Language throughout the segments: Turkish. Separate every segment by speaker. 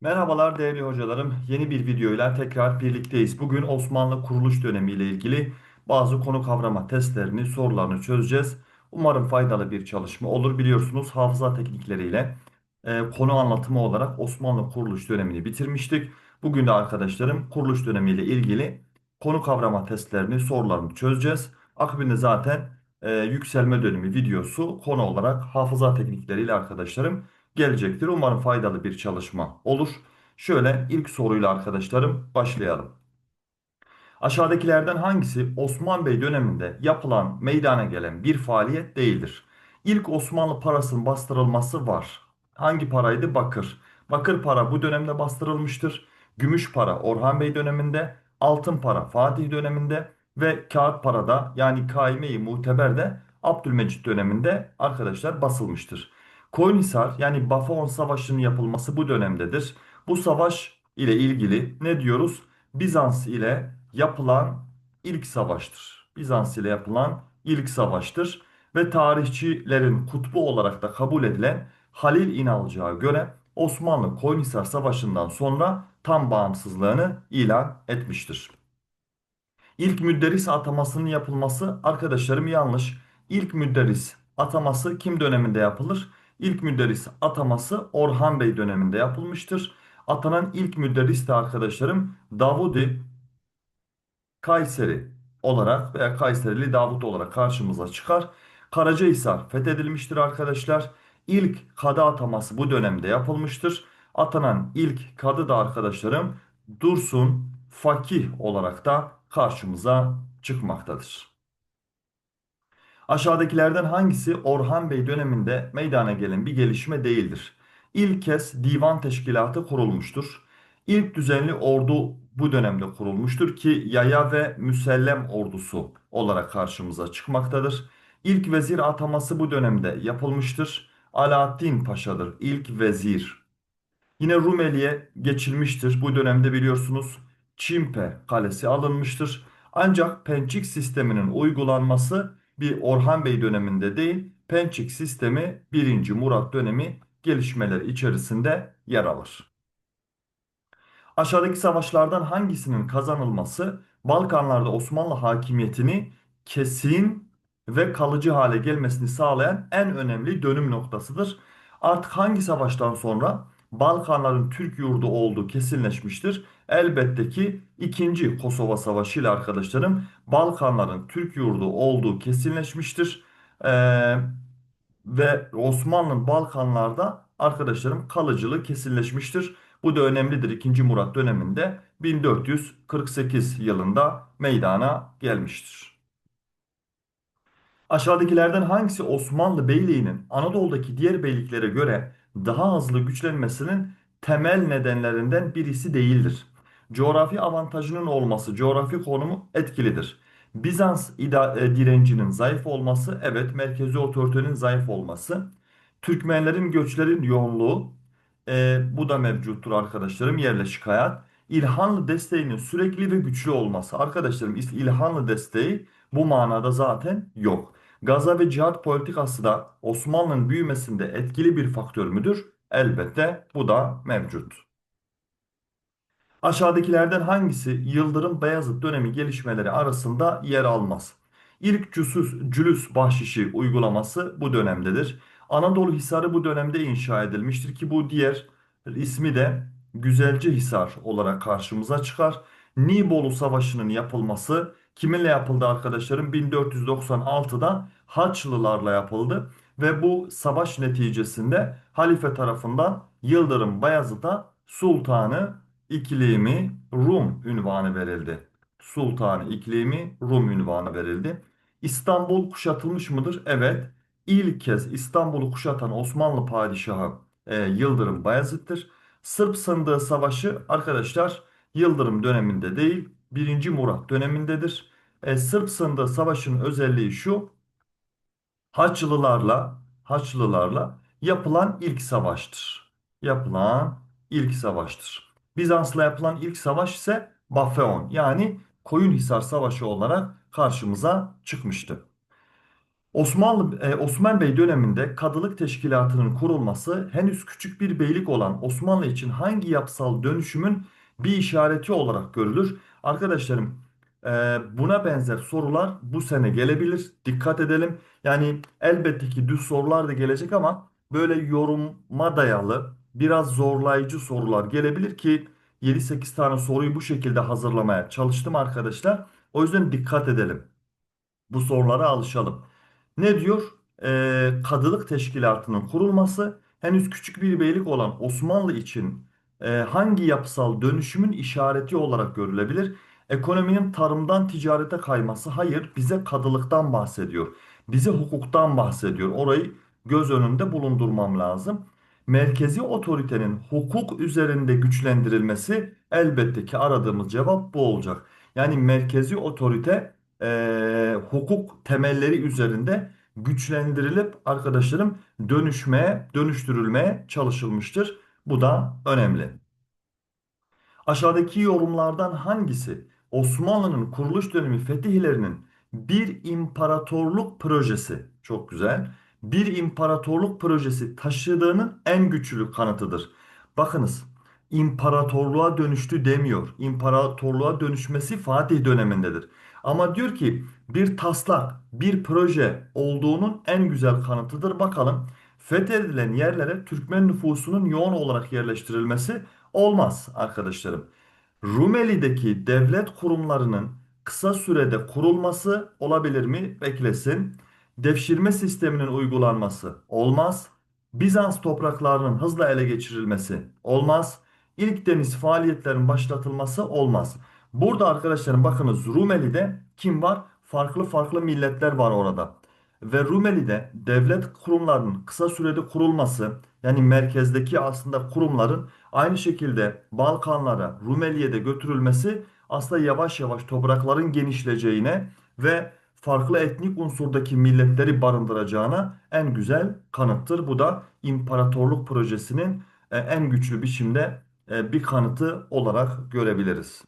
Speaker 1: Merhabalar değerli hocalarım. Yeni bir videoyla tekrar birlikteyiz. Bugün Osmanlı kuruluş dönemi ile ilgili bazı konu kavrama testlerini, sorularını çözeceğiz. Umarım faydalı bir çalışma olur. Biliyorsunuz hafıza teknikleriyle e, konu anlatımı olarak Osmanlı kuruluş dönemini bitirmiştik. Bugün de arkadaşlarım kuruluş dönemi ile ilgili konu kavrama testlerini, sorularını çözeceğiz. Akabinde zaten e, yükselme dönemi videosu konu olarak hafıza teknikleriyle arkadaşlarım gelecektir. Umarım faydalı bir çalışma olur. Şöyle ilk soruyla arkadaşlarım başlayalım. Aşağıdakilerden hangisi Osman Bey döneminde yapılan meydana gelen bir faaliyet değildir? İlk Osmanlı parasının bastırılması var. Hangi paraydı? Bakır. Bakır para bu dönemde bastırılmıştır. Gümüş para Orhan Bey döneminde, altın para Fatih döneminde ve kağıt para da yani kaime-i muteber de Abdülmecit döneminde arkadaşlar basılmıştır. Koyunhisar yani Bafaon Savaşı'nın yapılması bu dönemdedir. Bu savaş ile ilgili ne diyoruz? Bizans ile yapılan ilk savaştır. Bizans ile yapılan ilk savaştır ve tarihçilerin kutbu olarak da kabul edilen Halil İnalcık'a göre Osmanlı Koyunhisar Savaşı'ndan sonra tam bağımsızlığını ilan etmiştir. İlk müderris atamasının yapılması arkadaşlarım yanlış. İlk müderris ataması kim döneminde yapılır? İlk müderris ataması Orhan Bey döneminde yapılmıştır. Atanan ilk müderris de arkadaşlarım Davudi Kayseri olarak veya Kayserili Davut olarak karşımıza çıkar. Karacahisar fethedilmiştir arkadaşlar. İlk kadı ataması bu dönemde yapılmıştır. Atanan ilk kadı da arkadaşlarım Dursun Fakih olarak da karşımıza çıkmaktadır. Aşağıdakilerden hangisi Orhan Bey döneminde meydana gelen bir gelişme değildir? İlk kez divan teşkilatı kurulmuştur. İlk düzenli ordu bu dönemde kurulmuştur ki yaya ve müsellem ordusu olarak karşımıza çıkmaktadır. İlk vezir ataması bu dönemde yapılmıştır. Alaaddin Paşa'dır ilk vezir. Yine Rumeli'ye geçilmiştir. Bu dönemde biliyorsunuz Çimpe Kalesi alınmıştır. Ancak Pençik sisteminin uygulanması bir Orhan Bey döneminde değil, Pençik sistemi 1. Murat dönemi gelişmeleri içerisinde yer alır. Aşağıdaki savaşlardan hangisinin kazanılması Balkanlarda Osmanlı hakimiyetini kesin ve kalıcı hale gelmesini sağlayan en önemli dönüm noktasıdır. Artık hangi savaştan sonra Balkanların Türk yurdu olduğu kesinleşmiştir? Elbette ki 2. Kosova Savaşı ile arkadaşlarım Balkanların Türk yurdu olduğu kesinleşmiştir. Ee, ve Osmanlı'nın Balkanlarda arkadaşlarım kalıcılığı kesinleşmiştir. Bu da önemlidir. 2. Murat döneminde 1448 yılında meydana gelmiştir. Aşağıdakilerden hangisi Osmanlı Beyliği'nin Anadolu'daki diğer beyliklere göre daha hızlı güçlenmesinin temel nedenlerinden birisi değildir? Coğrafi avantajının olması, coğrafi konumu etkilidir. Bizans ida- e, direncinin zayıf olması, evet merkezi otoritenin zayıf olması. Türkmenlerin göçlerin yoğunluğu, e, bu da mevcuttur arkadaşlarım, yerleşik hayat. İlhanlı desteğinin sürekli ve güçlü olması. Arkadaşlarım İlhanlı desteği bu manada zaten yok. Gaza ve cihat politikası da Osmanlı'nın büyümesinde etkili bir faktör müdür? Elbette bu da mevcut. Aşağıdakilerden hangisi Yıldırım Beyazıt dönemi gelişmeleri arasında yer almaz? İlk cüsüs, cülüs bahşişi uygulaması bu dönemdedir. Anadolu Hisarı bu dönemde inşa edilmiştir ki bu diğer ismi de Güzelcehisar olarak karşımıza çıkar. Nibolu Savaşı'nın yapılması kiminle yapıldı arkadaşlarım? 1496'da Haçlılarla yapıldı ve bu savaş neticesinde halife tarafından Yıldırım Bayezid'e Sultanı İklimi Rum ünvanı verildi. Sultan iklimi Rum ünvanı verildi. İstanbul kuşatılmış mıdır? Evet. İlk kez İstanbul'u kuşatan Osmanlı padişahı e, Yıldırım Bayezid'dir. Sırp Sındığı Savaşı arkadaşlar Yıldırım döneminde değil, birinci Murat dönemindedir. E, Sırp Sındığı Savaşı'nın özelliği şu. Haçlılarla Haçlılarla yapılan ilk savaştır. Yapılan ilk savaştır. Bizans'la yapılan ilk savaş ise Bafeon yani Koyunhisar Savaşı olarak karşımıza çıkmıştı. Osmanlı e, Osman Bey döneminde kadılık teşkilatının kurulması henüz küçük bir beylik olan Osmanlı için hangi yapısal dönüşümün bir işareti olarak görülür? Arkadaşlarım e, buna benzer sorular bu sene gelebilir. Dikkat edelim. Yani elbette ki düz sorular da gelecek ama böyle yoruma dayalı biraz zorlayıcı sorular gelebilir ki 7-8 tane soruyu bu şekilde hazırlamaya çalıştım arkadaşlar. O yüzden dikkat edelim. Bu sorulara alışalım. Ne diyor? Ee, kadılık teşkilatının kurulması henüz küçük bir beylik olan Osmanlı için e, hangi yapısal dönüşümün işareti olarak görülebilir? Ekonominin tarımdan ticarete kayması hayır bize kadılıktan bahsediyor. Bize hukuktan bahsediyor. Orayı göz önünde bulundurmam lazım. Merkezi otoritenin hukuk üzerinde güçlendirilmesi elbette ki aradığımız cevap bu olacak. Yani merkezi otorite e, hukuk temelleri üzerinde güçlendirilip arkadaşlarım dönüşmeye, dönüştürülmeye çalışılmıştır. Bu da önemli. Aşağıdaki yorumlardan hangisi Osmanlı'nın kuruluş dönemi fetihlerinin bir imparatorluk projesi çok güzel bir imparatorluk projesi taşıdığının en güçlü kanıtıdır. Bakınız imparatorluğa dönüştü demiyor. İmparatorluğa dönüşmesi Fatih dönemindedir. Ama diyor ki bir taslak, bir proje olduğunun en güzel kanıtıdır. Bakalım fethedilen yerlere Türkmen nüfusunun yoğun olarak yerleştirilmesi olmaz arkadaşlarım. Rumeli'deki devlet kurumlarının kısa sürede kurulması olabilir mi? Beklesin. Devşirme sisteminin uygulanması olmaz. Bizans topraklarının hızla ele geçirilmesi olmaz. İlk deniz faaliyetlerin başlatılması olmaz. Burada arkadaşlarım bakınız Rumeli'de kim var? Farklı farklı milletler var orada. Ve Rumeli'de devlet kurumlarının kısa sürede kurulması yani merkezdeki aslında kurumların aynı şekilde Balkanlara, Rumeli'ye de götürülmesi aslında yavaş yavaş toprakların genişleyeceğine ve farklı etnik unsurdaki milletleri barındıracağına en güzel kanıttır. Bu da imparatorluk projesinin e, en güçlü biçimde e, bir kanıtı olarak görebiliriz.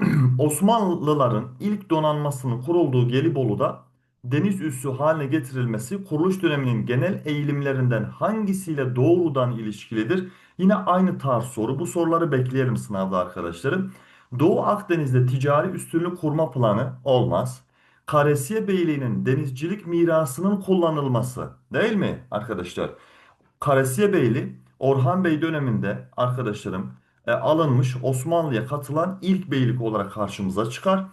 Speaker 1: Osmanlıların ilk donanmasının kurulduğu Gelibolu'da deniz üssü haline getirilmesi kuruluş döneminin genel eğilimlerinden hangisiyle doğrudan ilişkilidir? Yine aynı tarz soru. Bu soruları bekleyelim sınavda arkadaşlarım. Doğu Akdeniz'de ticari üstünlük kurma planı olmaz. Karesiye Beyliği'nin denizcilik mirasının kullanılması değil mi arkadaşlar? Karasiye Beyliği Orhan Bey döneminde arkadaşlarım e, alınmış Osmanlı'ya katılan ilk beylik olarak karşımıza çıkar.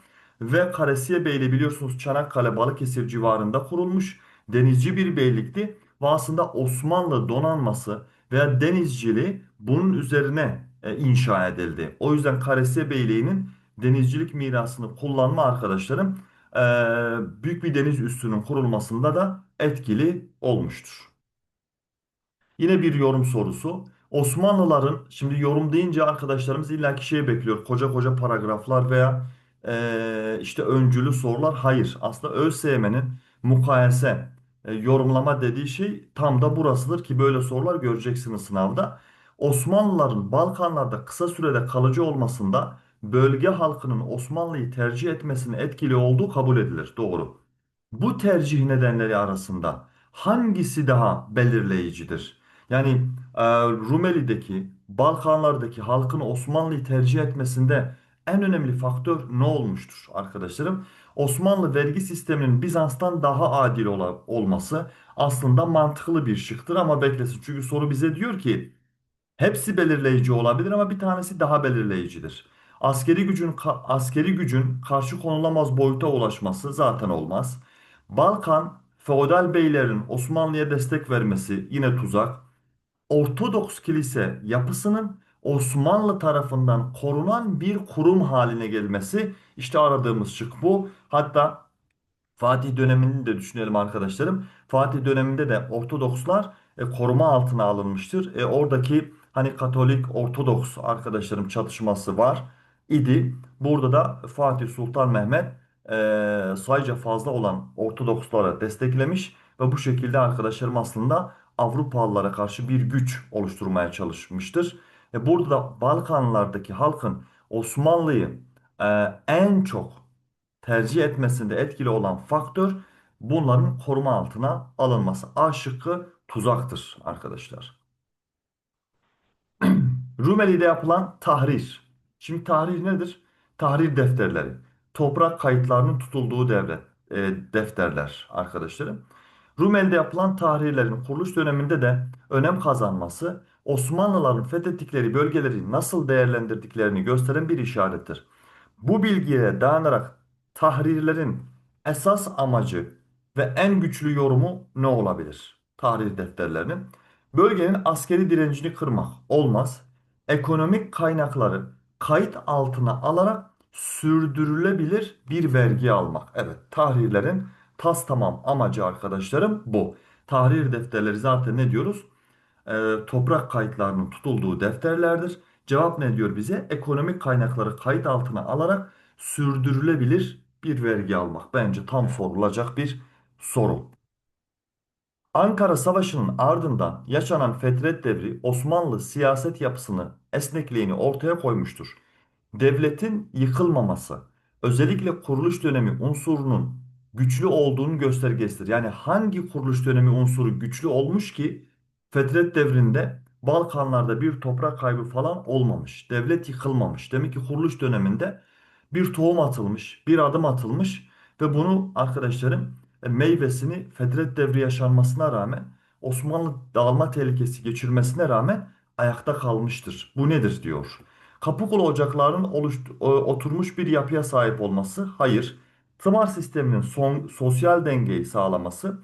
Speaker 1: Ve Karasiye Beyliği biliyorsunuz Çanakkale Balıkesir civarında kurulmuş denizci bir beylikti. Ve aslında Osmanlı donanması veya denizciliği bunun üzerine e, inşa edildi. O yüzden Karasiye Beyliği'nin denizcilik mirasını kullanma arkadaşlarım e, büyük bir deniz üssünün kurulmasında da etkili olmuştur. Yine bir yorum sorusu. Osmanlıların şimdi yorum deyince arkadaşlarımız illaki şey bekliyor. Koca koca paragraflar veya eee, işte öncülü sorular. Hayır. Aslında ÖSYM'nin mukayese e, yorumlama dediği şey tam da burasıdır ki böyle sorular göreceksiniz sınavda. Osmanlıların Balkanlarda kısa sürede kalıcı olmasında bölge halkının Osmanlı'yı tercih etmesinin etkili olduğu kabul edilir. Doğru. Bu tercih nedenleri arasında hangisi daha belirleyicidir? Yani e, Rumeli'deki, Balkanlardaki halkın Osmanlı'yı tercih etmesinde en önemli faktör ne olmuştur arkadaşlarım? Osmanlı vergi sisteminin Bizans'tan daha adil ola- olması aslında mantıklı bir şıktır ama beklesin. Çünkü soru bize diyor ki Hepsi belirleyici olabilir ama bir tanesi daha belirleyicidir. Askeri gücün askeri gücün karşı konulamaz boyuta ulaşması zaten olmaz. Balkan feodal beylerin Osmanlı'ya destek vermesi yine tuzak. Ortodoks kilise yapısının Osmanlı tarafından korunan bir kurum haline gelmesi işte aradığımız şık bu. Hatta Fatih dönemini de düşünelim arkadaşlarım. Fatih döneminde de Ortodokslar e, koruma altına alınmıştır. E, oradaki hani Katolik Ortodoks arkadaşlarım çatışması var idi. Burada da Fatih Sultan Mehmet e, sayıca fazla olan Ortodokslara desteklemiş ve bu şekilde arkadaşlarım aslında Avrupalılara karşı bir güç oluşturmaya çalışmıştır. E, burada da Balkanlardaki halkın Osmanlı'yı e, en çok tercih etmesinde etkili olan faktör bunların koruma altına alınması. A şıkkı tuzaktır arkadaşlar. Rumeli'de yapılan tahrir. Şimdi tahrir nedir? Tahrir defterleri. Toprak kayıtlarının tutulduğu devre, e, defterler arkadaşlarım. Rumeli'de yapılan tahrirlerin kuruluş döneminde de önem kazanması Osmanlıların fethettikleri bölgeleri nasıl değerlendirdiklerini gösteren bir işarettir. Bu bilgiye dayanarak tahrirlerin esas amacı ve en güçlü yorumu ne olabilir? Tahrir defterlerinin. Bölgenin askeri direncini kırmak olmaz. Ekonomik kaynakları kayıt altına alarak sürdürülebilir bir vergi almak. Evet, tahrirlerin tas tamam amacı arkadaşlarım bu. Tahrir defterleri zaten ne diyoruz? Ee, toprak kayıtlarının tutulduğu defterlerdir. Cevap ne diyor bize? Ekonomik kaynakları kayıt altına alarak sürdürülebilir bir vergi almak. Bence tam sorulacak bir soru. Ankara Savaşı'nın ardından yaşanan Fetret Devri Osmanlı siyaset yapısını, esnekliğini ortaya koymuştur. Devletin yıkılmaması, özellikle kuruluş dönemi unsurunun güçlü olduğunun göstergesidir. Yani hangi kuruluş dönemi unsuru güçlü olmuş ki Fetret Devri'nde Balkanlarda bir toprak kaybı falan olmamış. Devlet yıkılmamış. Demek ki kuruluş döneminde bir tohum atılmış, bir adım atılmış ve bunu arkadaşlarım e, meyvesini Fetret Devri yaşanmasına rağmen Osmanlı dağılma tehlikesi geçirmesine rağmen ayakta kalmıştır. Bu nedir diyor. Kapıkulu ocaklarının oluştu- oturmuş bir yapıya sahip olması? Hayır. Tımar sisteminin son, sosyal dengeyi sağlaması,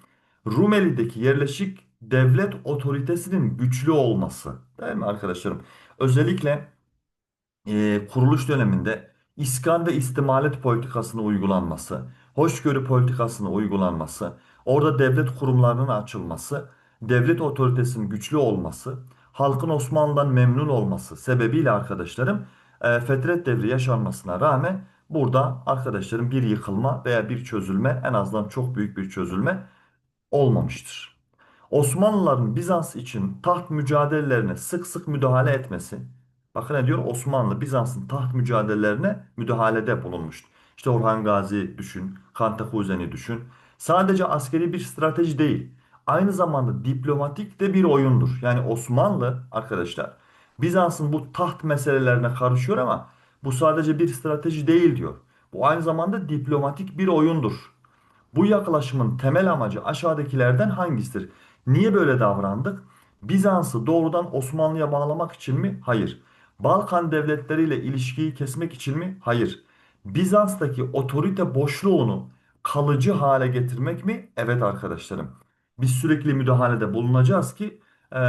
Speaker 1: Rumeli'deki yerleşik devlet otoritesinin güçlü olması. Değil mi arkadaşlarım? Özellikle e, kuruluş döneminde iskan ve istimalet politikasını uygulanması, hoşgörü politikasını uygulanması, orada devlet kurumlarının açılması, devlet otoritesinin güçlü olması, halkın Osmanlı'dan memnun olması sebebiyle arkadaşlarım e, Fetret devri yaşanmasına rağmen burada arkadaşlarım bir yıkılma veya bir çözülme en azından çok büyük bir çözülme olmamıştır. Osmanlıların Bizans için taht mücadelelerine sık sık müdahale etmesi. Bakın ne diyor? Osmanlı Bizans'ın taht mücadelelerine müdahalede bulunmuştu. İşte Orhan Gazi düşün, Kantakuzen'i düşün. Sadece askeri bir strateji değil. Aynı zamanda diplomatik de bir oyundur. Yani Osmanlı arkadaşlar Bizans'ın bu taht meselelerine karışıyor ama bu sadece bir strateji değil diyor. Bu aynı zamanda diplomatik bir oyundur. Bu yaklaşımın temel amacı aşağıdakilerden hangisidir? Niye böyle davrandık? Bizans'ı doğrudan Osmanlı'ya bağlamak için mi? Hayır. Balkan devletleriyle ilişkiyi kesmek için mi? Hayır. Bizans'taki otorite boşluğunu kalıcı hale getirmek mi? Evet arkadaşlarım. Biz sürekli müdahalede bulunacağız ki e,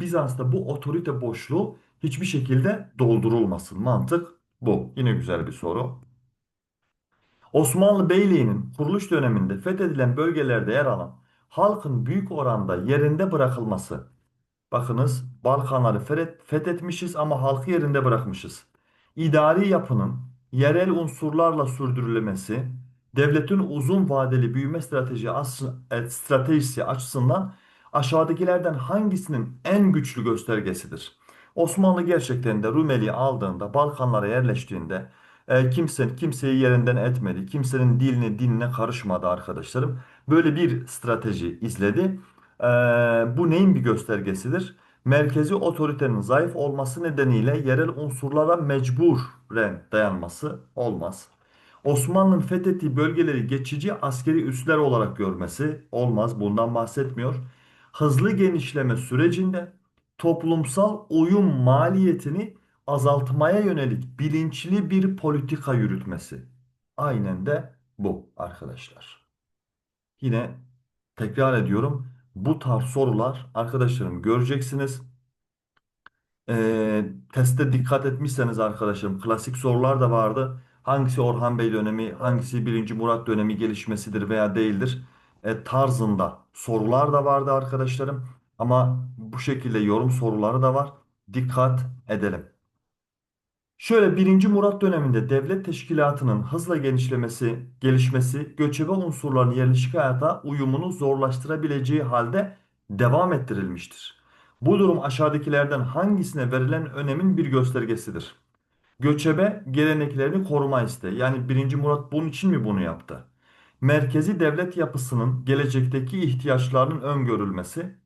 Speaker 1: Bizans'ta bu otorite boşluğu hiçbir şekilde doldurulmasın. Mantık bu. Yine güzel bir soru. Osmanlı Beyliği'nin kuruluş döneminde fethedilen bölgelerde yer alan halkın büyük oranda yerinde bırakılması. Bakınız Balkanları fethet- fethetmişiz ama halkı yerinde bırakmışız. İdari yapının yerel unsurlarla sürdürülmesi, devletin uzun vadeli büyüme e, stratejisi açısından aşağıdakilerden hangisinin en güçlü göstergesidir? Osmanlı gerçekten de Rumeli'yi aldığında, Balkanlara yerleştiğinde e, kimse kimseyi yerinden etmedi. Kimsenin diline dinine karışmadı arkadaşlarım. Böyle bir strateji izledi. E, bu neyin bir göstergesidir? Merkezi otoritenin zayıf olması nedeniyle yerel unsurlara mecburen dayanması olmaz. Osmanlı'nın fethettiği bölgeleri geçici askeri üsler olarak görmesi olmaz. Bundan bahsetmiyor. Hızlı genişleme sürecinde toplumsal uyum maliyetini azaltmaya yönelik bilinçli bir politika yürütmesi. Aynen de bu arkadaşlar. Yine tekrar ediyorum. Bu tarz sorular arkadaşlarım göreceksiniz. Ee, testte dikkat etmişseniz arkadaşlarım klasik sorular da vardı. Hangisi Orhan Bey dönemi, hangisi birinci Murat dönemi gelişmesidir veya değildir e, tarzında sorular da vardı arkadaşlarım. Ama bu şekilde yorum soruları da var. Dikkat edelim. Şöyle birinci Murat döneminde devlet teşkilatının hızla genişlemesi, gelişmesi, göçebe unsurların yerleşik hayata uyumunu zorlaştırabileceği halde devam ettirilmiştir. Bu durum aşağıdakilerden hangisine verilen önemin bir göstergesidir? Göçebe geleneklerini koruma isteği. Yani birinci Murat bunun için mi bunu yaptı? Merkezi devlet yapısının gelecekteki ihtiyaçlarının öngörülmesi,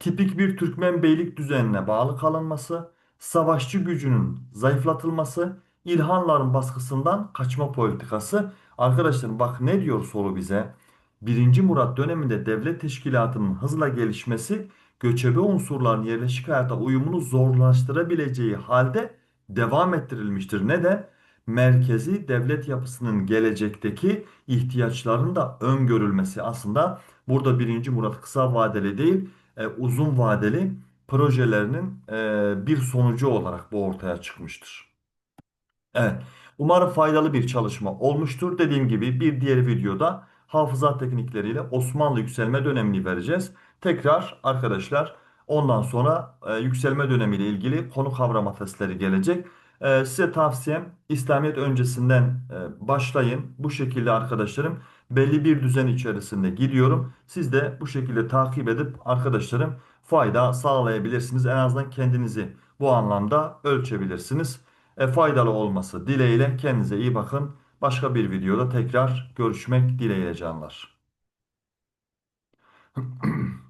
Speaker 1: tipik bir Türkmen beylik düzenine bağlı kalınması, savaşçı gücünün zayıflatılması, İlhanların baskısından kaçma politikası. Arkadaşlar bak ne diyor soru bize? Birinci Murat döneminde devlet teşkilatının hızla gelişmesi göçebe unsurların yerleşik hayata uyumunu zorlaştırabileceği halde devam ettirilmiştir. Neden? Merkezi devlet yapısının gelecekteki ihtiyaçların da öngörülmesi aslında burada birinci Murat kısa vadeli değil e, uzun vadeli projelerinin e, bir sonucu olarak bu ortaya çıkmıştır. Evet. Umarım faydalı bir çalışma olmuştur. Dediğim gibi bir diğer videoda hafıza teknikleriyle Osmanlı yükselme dönemini vereceğiz. Tekrar arkadaşlar ondan sonra e, yükselme dönemiyle ilgili konu kavrama testleri gelecek. E, size tavsiyem İslamiyet öncesinden e, başlayın. Bu şekilde arkadaşlarım belli bir düzen içerisinde gidiyorum. Siz de bu şekilde takip edip arkadaşlarım fayda sağlayabilirsiniz. En azından kendinizi bu anlamda ölçebilirsiniz e, faydalı olması dileğiyle kendinize iyi bakın. Başka bir videoda tekrar görüşmek dileğiyle canlar.